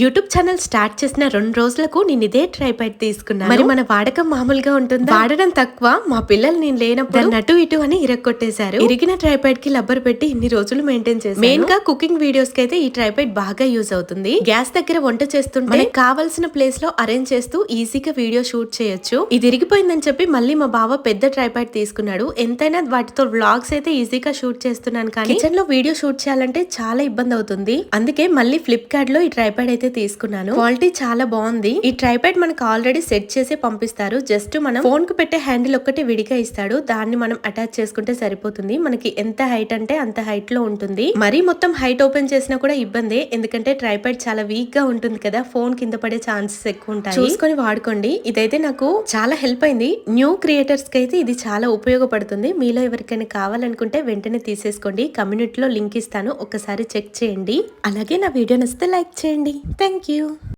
YouTube channel start చేసిన రెండు రోజులకు నేను ఇదే ట్రైపాడ్ తీసుకున్నాను. మరి మన వాడకం మామూలుగా ఉంటుంది? వాడడం తక్కువ. మా పిల్లలు నేను లేనప్పుడు అటు ఇటు అని ఇరక్కొట్టేశారు ఇరిగిన ట్రైపాడ్కి లబ్బర్ పెట్టి ఇన్ని రోజులు మెయింటైన్ చేసి మెయిన్గా కుకింగ్ వీడియోస్కి అయితే ఈ ట్రైపాడ్ బాగా యూజ్ అవుతుంది. గ్యాస్ దగ్గర వంట చేస్తుంటే కావాల్సిన ప్లేస్లో అరేంజ్ చేస్తూ ఈజీగా వీడియో షూట్ చేయొచ్చు. ఇది ఇరిగిపోయిందని చెప్పి మళ్ళీ మా బావ పెద్ద ట్రైపాడ్ తీసుకున్నాడు. ఎంతైనా వాటితో వ్లాగ్స్ అయితే ఈజీగా షూట్ చేస్తున్నాను కానీ కిచెన్లో వీడియో షూట్ చేయాలంటే చాలా ఇబ్బంది అవుతుంది. అందుకే మళ్ళీ ఫ్లిప్కార్ట్లో ఈ ట్రైపాడ్ అయితే తీసుకున్నాను. క్వాలిటీ చాలా బాగుంది. ఈ ట్రైపాడ్ మనకు ఆల్రెడీ సెట్ చేసి పంపిస్తారు. జస్ట్ మనం ఫోన్కు పెట్టే హ్యాండిల్ ఒక్కటి విడిగా ఇస్తాడు. దాన్ని మనం అటాచ్ చేసుకుంటే సరిపోతుంది. మనకి ఎంత హైట్ అంటే అంత హైట్లో ఉంటుంది. మరీ మొత్తం హైట్ ఓపెన్ చేసినా కూడా ఇబ్బందే. ఎందుకంటే ట్రైపాడ్ చాలా వీక్గా ఉంటుంది కదా. ఫోన్ కింద పడే ఛాన్సెస్ ఎక్కువ ఉంటాయి. చూసుకొని వాడుకోండి. ఇదైతే నాకు చాలా హెల్ప్ అయింది. న్యూ క్రియేటర్స్కి అయితే ఇది చాలా ఉపయోగపడుతుంది. మీలో ఎవరికైనా కావాలనుకుంటే వెంటనే తీసేసుకోండి. కమ్యూనిటీలో లింక్ ఇస్తాను. ఒకసారి చెక్ చేయండి. అలాగే నా వీడియో నచ్చితే లైక్ చేయండి. Thank you.